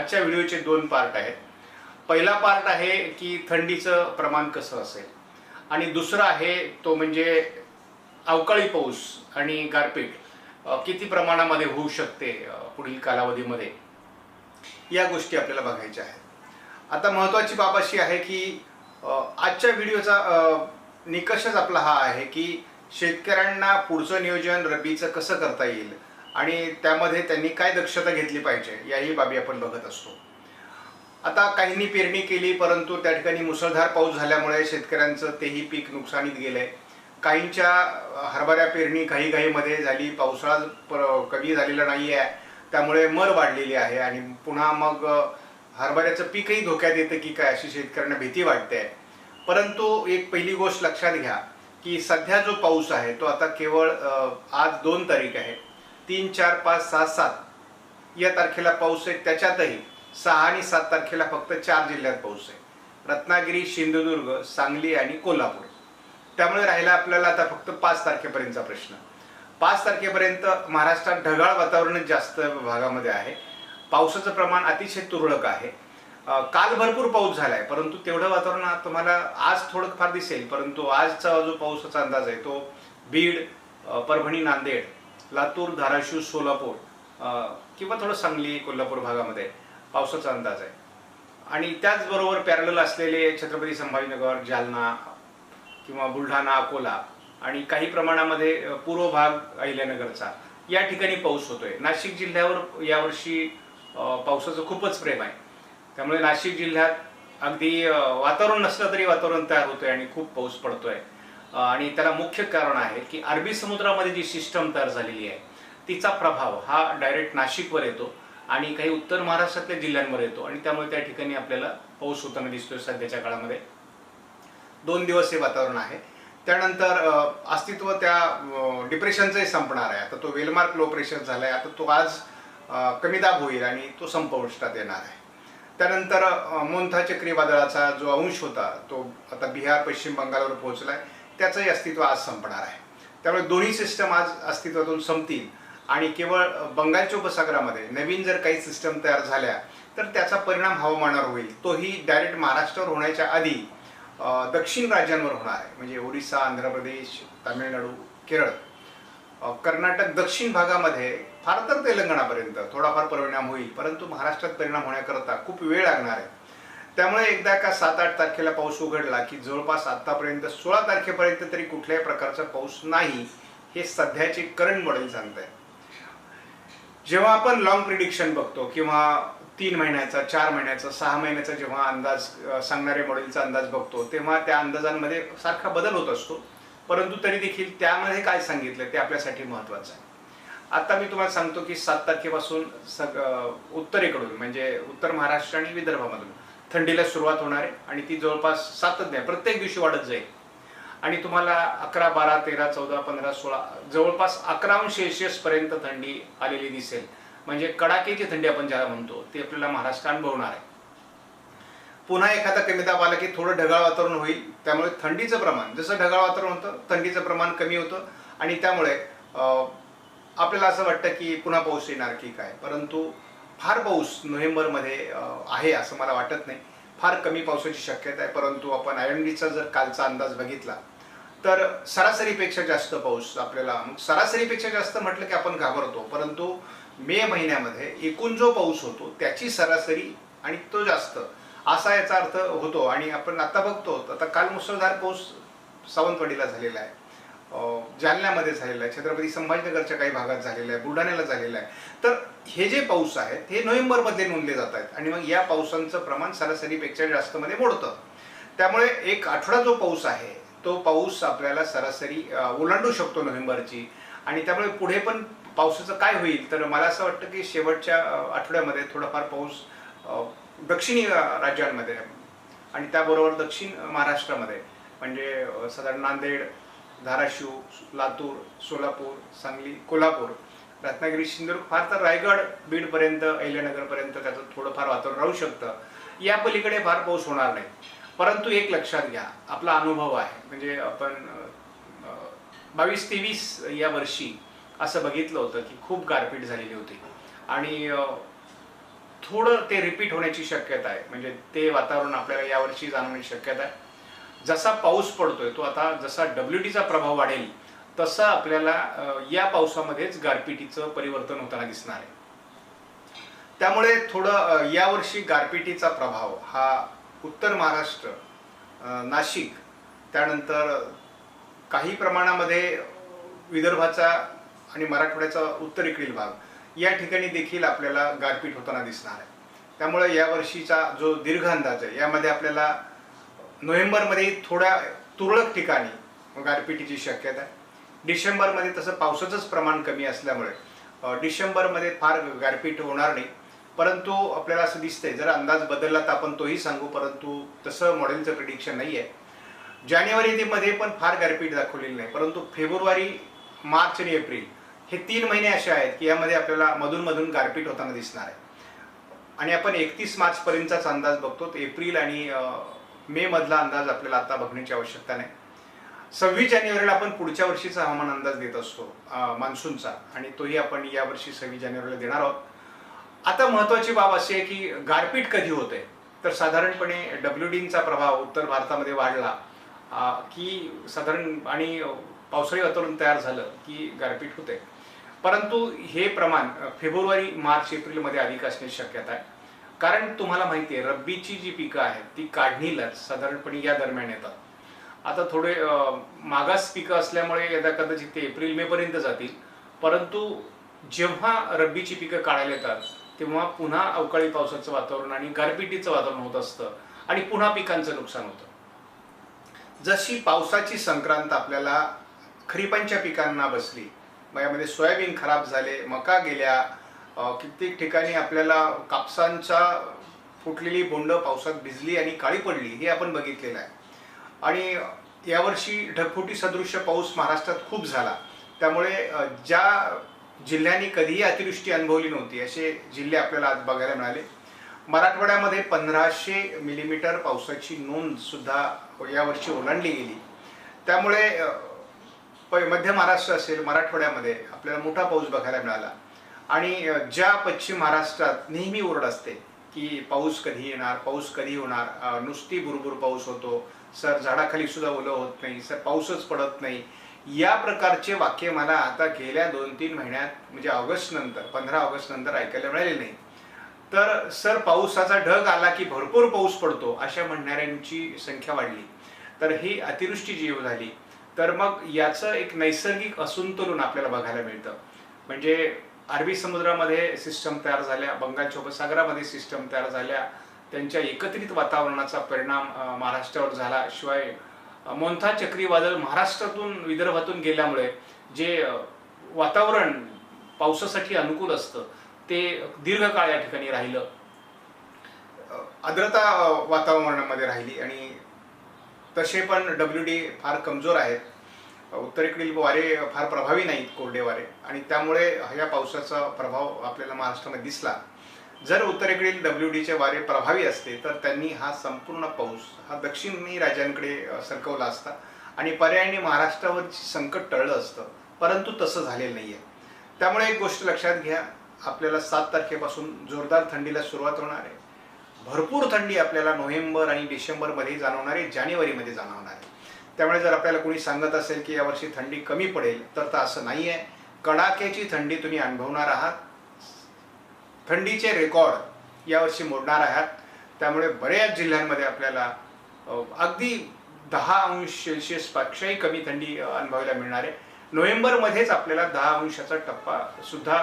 आजच्या व्हिडिओचे दोन पार्ट आहेत. पहिला पार्ट आहे की थंडीचं प्रमाण कसं असेल? आणि दुसरा आहे तो म्हणजे अवकाळी पाऊस आणि गारपीट किती प्रमाणामध्ये होऊ शकते पुढील कालावधीमध्ये? या गोष्टी आपल्याला बघायच्या आहेत. आता महत्त्वाची बाब अशी आहे की आजच्या व्हिडिओचा निकषच आपला हा आहे की शेतकऱ्यांना पुढचं नियोजन रब्बीचं कसं करता येईल? आणि त्यामध्ये त्यांनी काय दक्षता घेतली पाहिजे याही बाबी आपण बघत असतो. आता काहींनी पेरणी केली परंतु त्या ठिकाणी मुसळधार पाऊस झाल्यामुळे शेतकऱ्यांचं तेही पीक नुकसानीत गेलंय. काहींच्या हरभऱ्या पेरणी घाईघाईमध्ये झाली पावसाळा पर- कमी झालेला नाही आहे त्यामुळे मर वाढलेली आहे आणि पुन्हा मग हरभऱ्याचं पीकही धोक्यात येतं की काय अशी शेतकऱ्यांना भीती वाटते परंतु एक पहिली गोष्ट लक्षात घ्या की सध्या जो पाऊस आहे तो आता केवळ आज दोन तारीख आहे. तीन चार पाच सहा सात. या तारखेला पाऊस आहे त्याच्यातही सहा आणि सात तारखेला फक्त चार जिल्ह्यात पाऊस आहे. रत्नागिरी सिंधुदुर्ग सांगली आणि कोल्हापूर. त्यामुळे राहिला आपल्याला आता फक्त पाच तारखेपर्यंतचा प्रश्न. पाच तारखेपर्यंत महाराष्ट्रात ढगाळ वातावरण जास्त भागामध्ये आहे. पावसाचं प्रमाण अतिशय तुरळक आहे. काल भरपूर पाऊस झालाय परंतु तेवढं वातावरण तुम्हाला आज थोडं फार दिसेल परंतु आजचा जो पावसाचा अंदाज आहे तो बीड परभणी नांदेड लातूर धाराशिव सोलापूर किंवा थोडं सांगली कोल्हापूर भागामध्ये पावसाचा अंदाज आहे. आणि त्याचबरोबर पॅरल असलेले छत्रपती संभाजीनगर जालना किंवा बुलढाणा अकोला आणि काही प्रमाणामध्ये पूर्व भाग अहिल्यानगरचा या ठिकाणी पाऊस होतोय. नाशिक जिल्ह्यावर यावर्षी पावसाचं खूपच प्रेम आहे. त्यामुळे नाशिक जिल्ह्यात अगदी वातावरण नसलं तरी वातावरण तयार होतोय आणि खूप पाऊस पडतोय. आणि त्याला मुख्य कारण आहे की अरबी समुद्रामध्ये जी सिस्टम तयार झालेली आहे तिचा प्रभाव हा डायरेक्ट नाशिकवर येतो आणि काही उत्तर महाराष्ट्रातल्या जिल्ह्यांवर येतो. आणि त्यामुळे त्या ठिकाणी आपल्याला पाऊस होताना दिसतोय सध्याच्या काळामध्ये. दोन दिवस हे वातावरण आहे. त्यानंतर अस्तित्व त्या डिप्रेशनचंही संपणार आहे. आता तो वेलमार्क लो प्रेशर झाला आहे आता तो आज कमी दाब होईल आणि तो संपुष्टात येणार आहे. त्यानंतर मोंथा मोन्था चक्रीवादळाचा जो अंश होता तो आता बिहार पश्चिम बंगालवर पोहोचला आहे त्याचंही अस्तित्व आज संपणार आहे. त्यामुळे दोन्ही सिस्टम आज अस्तित्वातून संपतील. आणि केवळ बंगालच्या उपसागरामध्ये नवीन जर काही सिस्टम तयार झाल्या तर त्याचा परिणाम हवामानावर होईल. तोही डायरेक्ट महाराष्ट्रावर होण्याच्या आधी दक्षिण राज्यांवर होणार आहे. म्हणजे ओरिसा आंध्र प्रदेश तामिळनाडू केरळ. कर्नाटक दक्षिण भागामध्ये फार तर तेलंगणापर्यंत थोडाफार परिणाम होईल परंतु महाराष्ट्रात परिणाम होण्याकरता खूप वेळ लागणार आहे. त्यामुळे एकदा का सात आठ तारखेला पाऊस उघडला की जवळपास आतापर्यंत सोळा तारखेपर्यंत तरी कुठल्याही प्रकारचा पाऊस नाही हे सध्याचे करंट मॉडेल सांगत आहे जेव्हा आपण लॉंग प्रिडिक्शन बघतो किंवा तीन महिन्याचा चार महिन्याचा सहा महिन्याचा जेव्हा अंदाज सांगणारे मॉडेलचा अंदाज बघतो तेव्हा त्या अंदाजांमध्ये सारखा बदल होत असतो. परंतु तरी देखील त्यामध्ये काय सांगितलं ते आपल्यासाठी महत्त्वाचं आहे. आता मी तुम्हाला सांगतो की सात तारखेपासून सग उत्तरेकडून म्हणजे उत्तर महाराष्ट्र आणि विदर्भामधून थंडीला सुरुवात होणार आहे आणि ती जवळपास सातत्य प्रत्येक दिवशी वाढत जाईल. आणि तुम्हाला अकरा बारा तेरा चौदा पंधरा सोळा जवळपास अकरा अंश सेल्सिअस पर्यंत थंडी आलेली दिसेल. म्हणजे कडाक्याची थंडी आपण ज्याला म्हणतो ती आपल्याला महाराष्ट्र अनुभवणार आहे. पुन्हा एखादा कमी दाब आला की थोडं ढगाळ वातावरण होईल. त्यामुळे थंडीचं प्रमाण जसं ढगाळ वातावरण होतं थंडीचं प्रमाण कमी होतं. आणि त्यामुळे आपल्याला असं वाटतं की पुन्हा पाऊस येणार की काय? परंतु फार पाऊस नोव्हेंबरमध्ये आहे असं मला वाटत नाही. फार कमी पावसाची शक्यता आहे परंतु आपण आय एम डीचा जर कालचा अंदाज बघितला तर सरासरीपेक्षा जास्त पाऊस आपल्याला मग सरासरीपेक्षा जास्त म्हटलं की आपण घाबरतो. परंतु मे महिन्यामध्ये एकूण जो पाऊस होतो त्याची सरासरी आणि तो जास्त असा याचा अर्थ होतो. आणि आपण आता बघतो आता काल मुसळधार पाऊस सावंतवाडीला झालेला आहे. जालन्यामध्ये झालेला आहे. छत्रपती संभाजीनगरच्या काही भागात झालेला आहे बुलढाण्याला झालेला आहे. तर हे जे पाऊस आहेत हे नोव्हेंबरमध्ये नोंदले जात आहेत आणि मग या पावसांचं प्रमाण सरासरीपेक्षा जास्तमध्ये मोडतं. त्यामुळे एक आठवडा जो पाऊस आहे तो पाऊस आपल्याला सरासरी ओलांडू शकतो नोव्हेंबरची. आणि त्यामुळे पुढे पण पावसाचं काय होईल? तर मला असं वाटतं की शेवटच्या आठवड्यामध्ये थोडाफार पाऊस दक्षिणी राज्यांमध्ये. आणि त्याबरोबर दक्षिण महाराष्ट्रामध्ये. म्हणजे साधारण नांदेड धाराशिव लातूर सोलापूर सांगली कोल्हापूर. रत्नागिरी सिंधुदुर्ग फार तर रायगड बीडपर्यंत अहिल्यानगरपर्यंत त्याचं थोडंफार वातावरण राहू शकतं. या पलीकडे फार पाऊस होणार नाही. परंतु एक लक्षात घ्या आपला अनुभव आहे. म्हणजे आपण बावीस तेवीस या वर्षी असं बघितलं होतं की खूप गारपीट झालेली होती. आणि थोडं ते रिपीट होण्याची शक्यता आहे. म्हणजे ते वातावरण आपल्याला यावर्षी जाणवण्याची शक्यता आहे. जसा पाऊस पडतोय तो आता जसा डब्ल्यू टीचा प्रभाव वाढेल तसा आपल्याला या पावसामध्येच गारपिटीचं परिवर्तन होताना दिसणार आहे. त्यामुळे थोडं यावर्षी गारपिटीचा प्रभाव हा उत्तर महाराष्ट्र नाशिक त्यानंतर काही प्रमाणामध्ये विदर्भाचा आणि मराठवाड्याचा उत्तरेकडील भाग या ठिकाणी देखील आपल्याला गारपीट होताना दिसणार आहे. त्यामुळे यावर्षीचा जो दीर्घ अंदाज आहे यामध्ये आपल्याला नोव्हेंबरमध्ये थोड्या तुरळक ठिकाणी गारपिटीची शक्यता आहे. डिसेंबरमध्ये तसं पावसाचंच प्रमाण कमी असल्यामुळे डिसेंबरमध्ये फार गारपीट होणार नाही. परंतु आपल्याला असं दिसतंय जर अंदाज बदलला तर आपण तोही सांगू परंतु तसं मॉडेलचं प्रिडिक्शन नाही आहे. जानेवारी मध्ये पण फार गारपीट दाखवलेली नाही परंतु फेब्रुवारी मार्च आणि एप्रिल हे तीन महिने असे आहेत की यामध्ये आपल्याला मधून मधून गारपीट होताना दिसणार आहे. आणि आपण एकतीस मार्चपर्यंतचाच अंदाज बघतो एप्रिल आणि मे मधला अंदाज आपल्याला आता बघण्याची आवश्यकता नाही. सव्वीस जानेवारीला आपण पुढच्या वर्षीचा हवामान अंदाज देत असतो मान्सूनचा. आणि तोही आपण यावर्षी सव्वीस जानेवारीला देणार आहोत. आता महत्वाची बाब अशी आहे की गारपीट कधी होते? तर साधारणपणे डब्ल्यू डीचा प्रभाव उत्तर भारतामध्ये वाढला की साधारण आणि पावसाळी वातावरण तयार झालं की गारपीट होते. परंतु हे प्रमाण फेब्रुवारी मार्च एप्रिलमध्ये अधिक असण्याची शक्यता आहे. कारण तुम्हाला माहिती आहे रब्बीची जी पिकं आहेत ती काढणीलाच साधारणपणे या दरम्यान येतात. आता थोडे मागास पिकं असल्यामुळे यदा कदाचित ते एप्रिल मे पर्यंत जातील. परंतु जेव्हा रब्बीची पिकं काढायला येतात तेव्हा पुन्हा अवकाळी पावसाचं वातावरण आणि गारपिटीचं वातावरण होत असतं आणि पुन्हा पिकांचं नुकसान होतं. जशी पावसाची संक्रांत आपल्याला खरीपांच्या पिकांना बसली मग यामध्ये सोयाबीन खराब झाले मका गेल्या कित्येक ठिकाणी आपल्याला कापसांचा फुटलेली बोंड पावसात भिजली आणि काळी पडली हे आपण बघितलेलं आहे. आणि यावर्षी ढगफुटी सदृश्य पाऊस महाराष्ट्रात खूप झाला. त्यामुळे ज्या जिल्ह्यांनी कधीही अतिवृष्टी अनुभवली नव्हती असे जिल्हे आपल्याला आज बघायला मिळाले. मराठवाड्यामध्ये पंधराशे मिलीमीटर पावसाची नोंद सुद्धा यावर्षी ओलांडली गेली. त्यामुळे प- मध्य महाराष्ट्र असेल मराठवाड्यामध्ये आपल्याला मोठा पाऊस बघायला मिळाला. आणि ज्या पश्चिम महाराष्ट्रात नेहमी ओरड असते की पाऊस कधी येणार पाऊस कधी होणार नुसती भुरभुर पाऊस होतो सर झाडाखाली सुद्धा ओलं होत नाही सर पाऊसच पडत नाही. या प्रकारचे वाक्य मला आता गेल्या दोन तीन महिन्यात म्हणजे ऑगस्ट नंतर पंधरा ऑगस्ट नंतर ऐकायला मिळाले नाही. तर सर पावसाचा ढग आला की भरपूर पाऊस पडतो अशा म्हणणाऱ्यांची संख्या वाढली. तर ही अतिवृष्टी जीव झाली तर मग याचं एक नैसर्गिक असंतुलन आपल्याला बघायला मिळतं. म्हणजे अरबी समुद्रामध्ये सिस्टम तयार झाल्या बंगालच्या उपसागरामध्ये सिस्टम तयार झाल्या. त्यांच्या एकत्रित वातावरणाचा परिणाम महाराष्ट्रावर झाला. शिवाय मोंथा चक्रीवादळ महाराष्ट्रातून विदर्भातून गेल्यामुळे जे वातावरण पावसासाठी अनुकूल असतं ते दीर्घकाळ या ठिकाणी राहिलं. आर्द्रता वातावरणामध्ये राहिली आणि तसे पण डब्ल्यू डी फार कमजोर आहेत. उत्तरेकडील वारे फार प्रभावी नाहीत कोरडे वारे. आणि त्यामुळे ह्या पावसाचा प्रभाव आपल्याला महाराष्ट्रामध्ये दिसला. जर उत्तरेकडील डब्ल्यू डीचे वारे प्रभावी असते तर त्यांनी हा संपूर्ण पाऊस हा दक्षिणी राज्यांकडे सरकवला असता. आणि पर्यायाने महाराष्ट्रावरची संकट टळलं असतं परंतु तसं झालेलं नाही आहे त्यामुळे एक गोष्ट लक्षात घ्या आपल्याला सात तारखेपासून जोरदार थंडीला सुरुवात होणार आहे. भरपूर थंडी आपल्याला नोव्हेंबर आणि डिसेंबरमध्ये जाणवणार आहे जानेवारीमध्ये जाणवणार आहे. त्यामुळे जर आपल्याला कोणी सांगत असेल की यावर्षी थंडी कमी पडेल तर तर असं नाही आहे कडाक्याची थंडी तुम्ही अनुभवणार आहात. थंडीचे रेकॉर्ड यावर्षी मोडणार आहात. त्यामुळे बऱ्याच जिल्ह्यांमध्ये आपल्याला अगदी दहा अंश सेल्सिअसपेक्षाही कमी थंडी अनुभवायला मिळणार आहे. नोव्हेंबरमध्येच आपल्याला दहा अंशाचा टप्पा सुद्धा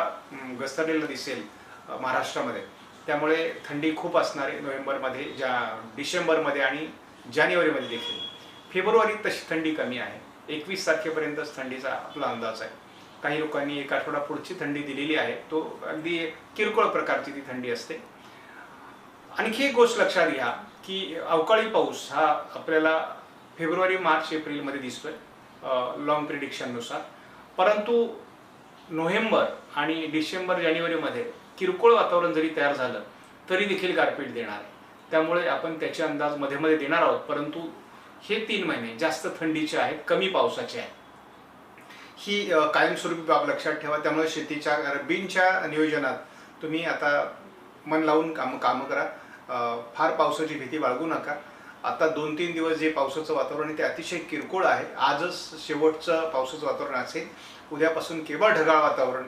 घसरलेला दिसेल महाराष्ट्रामध्ये. त्यामुळे थंडी खूप असणार आहे नोव्हेंबरमध्ये ज्या डिसेंबरमध्ये आणि जानेवारीमध्ये देखील. फेब्रुवारीत तशी थंडी कमी आहे. एकवीस तारखेपर्यंतच थंडीचा आपला अंदाज आहे. काही लोकांनी एक आठवडा पुढची थंडी दिलेली आहे. तो अगदी किरकोळ प्रकारची ती थंडी असते. आणखी एक गोष्ट लक्षात घ्या की अवकाळी पाऊस हा आपल्याला फेब्रुवारी मार्च एप्रिलमध्ये दिसतोय लॉंग प्रिडिक्शननुसार परंतु नोव्हेंबर आणि डिसेंबर जानेवारीमध्ये किरकोळ वातावरण जरी तयार झालं तरी देखील गारपीट देणार आहे. त्यामुळे आपण त्याचे अंदाजमध्ये मध्ये देणार आहोत. परंतु हे तीन महिने जास्त थंडीचे आहेत कमी पावसाचे आहेत. ही कायमस्वरूपी बाब लक्षात ठेवा. त्यामुळे शेतीच्या रब्बींच्या नियोजनात तुम्ही आता मन लावून काम कामं करा. फार पावसाची भीती बाळगू नका. आता दोन तीन दिवस जे पावसाचं वातावरण आहे ते अतिशय किरकोळ आहे. आजच शेवटचं पावसाचं वातावरण असेल. उद्यापासून केवळ ढगाळ वातावरण.